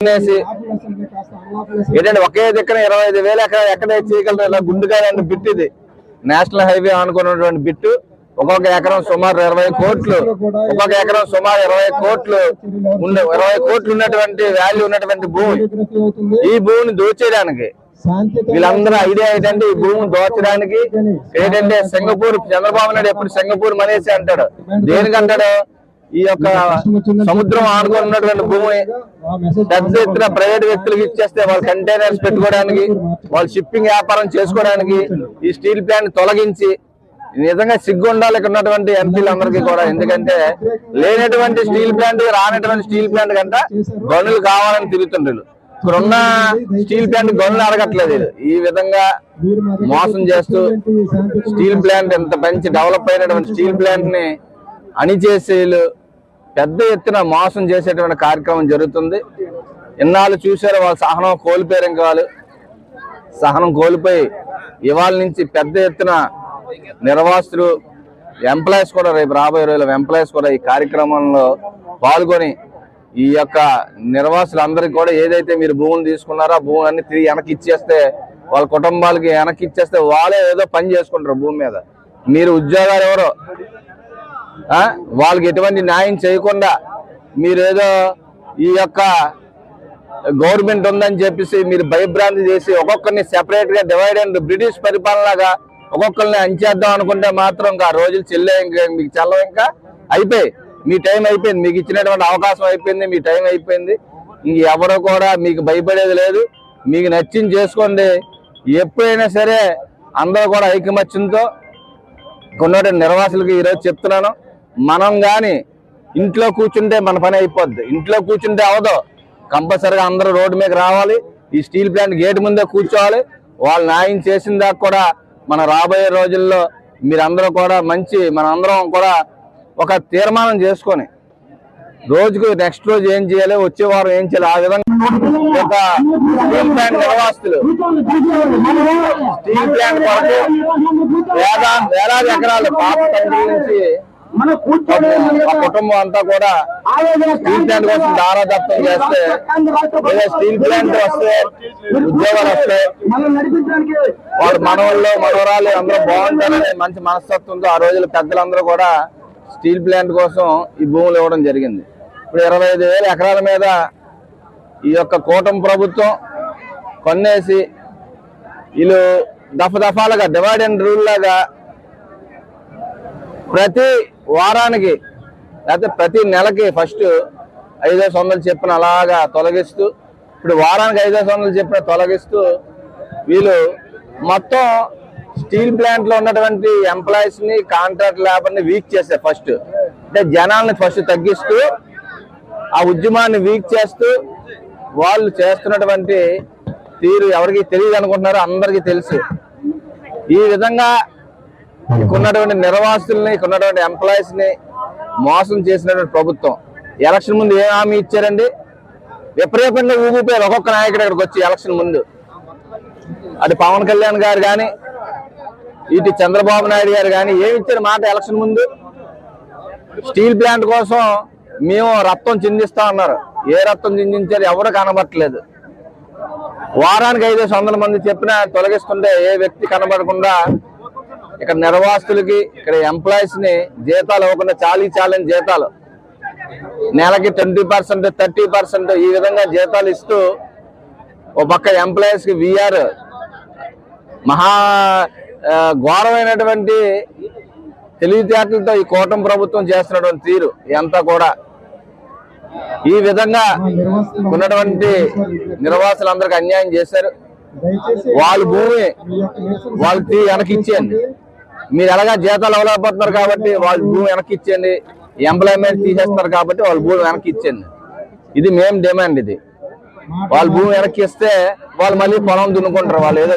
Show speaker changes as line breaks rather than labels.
అనేసి ఏంటంటే ఒకే దగ్గర ఇరవై ఐదు వేలు ఎక్కడ ఎక్కడ చేయగలరు? ఇలా గుండుగా బిట్ ఇది. నేషనల్ హైవే అనుకున్నటువంటి బిట్టు. ఒక్కొక్క ఎకరం సుమారు ఇరవై కోట్లు. ఒక్కొక్క ఎకరం సుమారు ఇరవై కోట్లు ఉండే ఇరవై కోట్లు ఉన్నటువంటి వాల్యూ ఉన్నటువంటి భూమి. ఈ భూమిని దోచేయడానికి వీళ్ళందరూ ఐడియా ఏంటంటే ఈ భూమిని దోచడానికి ఏంటంటే సింగపూర్ చంద్రబాబు నాయుడు ఎప్పుడు సింగపూర్ మనేసి అంటాడు. దేనికంటాడు ఈ యొక్క సముద్రం ఆనుకొని ఉన్నటువంటి భూమి పెద్ద ఎత్తున ప్రైవేట్ వ్యక్తులకు ఇచ్చేస్తే వాళ్ళ కంటైనర్స్ పెట్టుకోవడానికి వాళ్ళ షిప్పింగ్ వ్యాపారం చేసుకోవడానికి ఈ స్టీల్ ప్లాంట్ తొలగించి నిజంగా సిగ్గు ఉండాలి ఇక్కడ ఉన్నటువంటి ఎంపీలందరికీ కూడా. ఎందుకంటే లేనటువంటి స్టీల్ ప్లాంట్ రానటువంటి స్టీల్ ప్లాంట్ కంట గనులు కావాలని తిరుగుతుండ్రు ఇక్కడ ఉన్న స్టీల్ ప్లాంట్ గనులు అడగట్లేదు. ఈ విధంగా మోసం చేస్తూ స్టీల్ ప్లాంట్ ఎంత మంచి డెవలప్ అయినటువంటి స్టీల్ ప్లాంట్ని అణిచేసేలు పెద్ద ఎత్తున మోసం చేసేటువంటి కార్యక్రమం జరుగుతుంది. ఇన్నాళ్ళు చూశారు వాళ్ళ సహనం కోల్పోయారు ఇంకా వాళ్ళు. సహనం కోల్పోయి ఇవాళ నుంచి పెద్ద ఎత్తున నిర్వాసులు ఎంప్లాయీస్ కూడా రేపు రాబోయే రోజుల ఎంప్లాయీస్ కూడా ఈ కార్యక్రమంలో పాల్గొని ఈ యొక్క నిర్వాసులందరికీ కూడా ఏదైతే మీరు భూములు తీసుకున్నారో ఆ భూమి అన్ని తిరిగి వెనక్కి ఇచ్చేస్తే వాళ్ళ కుటుంబాలకి వెనక్కి ఇచ్చేస్తే వాళ్ళే ఏదో పని చేసుకుంటారు భూమి మీద. మీరు ఉద్యోగాలు ఎవరో? వాళ్ళకి ఎటువంటి న్యాయం చేయకుండా మీరేదో ఈ యొక్క గవర్నమెంట్ ఉందని చెప్పేసి మీరు భయభ్రాంతి చేసి ఒక్కొక్కరిని సెపరేట్గా డివైడ్ అండ్ బ్రిటిష్ పరిపాలనలాగా ఒక్కొక్కరిని అంచేద్దాం అనుకుంటే మాత్రం ఇంకా రోజులు చెల్లే ఇంకా మీకు చెల్లవు ఇంకా అయిపోయి మీ టైం అయిపోయింది. మీకు ఇచ్చినటువంటి అవకాశం అయిపోయింది. మీ టైం అయిపోయింది. ఇంక ఎవరు కూడా మీకు భయపడేది లేదు. మీకు నచ్చింది చేసుకోండి. ఎప్పుడైనా సరే అందరూ కూడా ఐకమత్యంతో కొన్నటి నిర్వాసులకి ఈరోజు చెప్తున్నాను. మనం కానీ ఇంట్లో కూర్చుంటే మన పని అయిపోద్ది. ఇంట్లో కూర్చుంటే అవదు. కంపల్సరిగా అందరూ రోడ్డు మీద రావాలి. ఈ స్టీల్ ప్లాంట్ గేట్ ముందే కూర్చోవాలి. వాళ్ళు న్యాయం చేసిన దాకా కూడా మన రాబోయే రోజుల్లో మీరందరూ కూడా మంచి మనందరం కూడా ఒక తీర్మానం చేసుకొని రోజుకు నెక్స్ట్ రోజు ఏం చేయాలి వచ్చే వారం ఏం చేయాలి ఆ విధంగా ఒక స్టీల్ ప్లాంట్ నిర్వాసితులు స్టీల్ ప్లాంట్ కొరకు వేలాది ఎకరాలు పాత నుంచి కుటుంబం అంతా కూడా స్టీల్ ప్లాంట్ కోసం దారాదత్తం చేస్తే స్టీల్ ప్లాంట్ వస్తే ఉద్యోగాలు వస్తాయి వాడు మనవాళ్ళు మనవరాలు అందరూ బాగుంటారని మంచి మనస్తత్వంతో ఆ రోజుల పెద్దలందరూ కూడా స్టీల్ ప్లాంట్ కోసం ఈ భూములు ఇవ్వడం జరిగింది. ఇప్పుడు ఇరవై ఐదు వేల ఎకరాల మీద ఈ యొక్క కూటమి ప్రభుత్వం కొన్నేసి వీళ్ళు దఫ దఫాలుగా డివైడ్ అండ్ రూల్ లాగా ప్రతి వారానికి లేకపోతే ప్రతి నెలకి ఫస్ట్ ఐదేసి వందలు చెప్పిన అలాగా తొలగిస్తూ ఇప్పుడు వారానికి ఐదేసి వందలు చెప్పిన తొలగిస్తూ వీళ్ళు మొత్తం స్టీల్ ప్లాంట్లో ఉన్నటువంటి ఎంప్లాయీస్ని కాంట్రాక్ట్ లేబర్ని వీక్ చేశారు ఫస్ట్. అంటే జనాల్ని ఫస్ట్ తగ్గిస్తూ ఆ ఉద్యమాన్ని వీక్ చేస్తూ వాళ్ళు చేస్తున్నటువంటి తీరు ఎవరికి తెలియదు అనుకుంటున్నారో అందరికీ తెలుసు. ఈ విధంగా ఇక్కడ ఉన్నటువంటి నిర్వాసితుల్ని ఇక్కడ ఉన్నటువంటి ఎంప్లాయీస్ని మోసం చేసినటువంటి ప్రభుత్వం. ఎలక్షన్ ముందు ఏం హామీ ఇచ్చారండి? విపరీతంగా ఊగిపోయారు ఒక్కొక్క నాయకుడు ఇక్కడికి వచ్చి ఎలక్షన్ ముందు. అటు పవన్ కళ్యాణ్ గారు కానీ ఇటు చంద్రబాబు నాయుడు గారు కానీ ఏమి ఇచ్చారు మాట ఎలక్షన్ ముందు? స్టీల్ ప్లాంట్ కోసం మేము రక్తం చిందిస్తా ఉన్నారు ఏ రక్తం చిందించారు ఎవరు కనబట్టలేదు. వారానికి వందల మంది చెప్పినా తొలగిస్తుంటే ఏ వ్యక్తి కనబడకుండా ఇక్కడ నిర్వాసితులకి ఇక్కడ ఎంప్లాయీస్ని జీతాలు ఇవ్వకుండా చాలీ చాలని జీతాలు. నెలకి ట్వంటీ పర్సెంట్ థర్టీ పర్సెంట్ ఈ విధంగా జీతాలు ఇస్తూ ఓ పక్క ఎంప్లాయీస్కి విఆర్ మహా ఘోరమైనటువంటి తెలివితేటలతో ఈ కూటమి ప్రభుత్వం చేస్తున్నటువంటి తీరు ఇదంతా కూడా. ఈ విధంగా ఉన్నటువంటి నిర్వాసులందరికీ అన్యాయం చేశారు. వాళ్ళ భూమి వాళ్ళకి వెనక్కి ఇచ్చేయండి. మీరు ఎలాగా జీతాలు ఇవ్వలేకపోతున్నారు కాబట్టి వాళ్ళ భూమి వెనక్కి ఇచ్చేయండి ఎంప్లాయ్మెంట్ తీసేస్తున్నారు కాబట్టి వాళ్ళ భూమి వెనక్కి ఇచ్చేయండి ఇది మేము డిమాండ్ ఇది. వాళ్ళ భూమి వెనక్కి ఇస్తే వాళ్ళు మళ్ళీ పొలం దున్నుకుంటారు వాళ్ళు ఏదో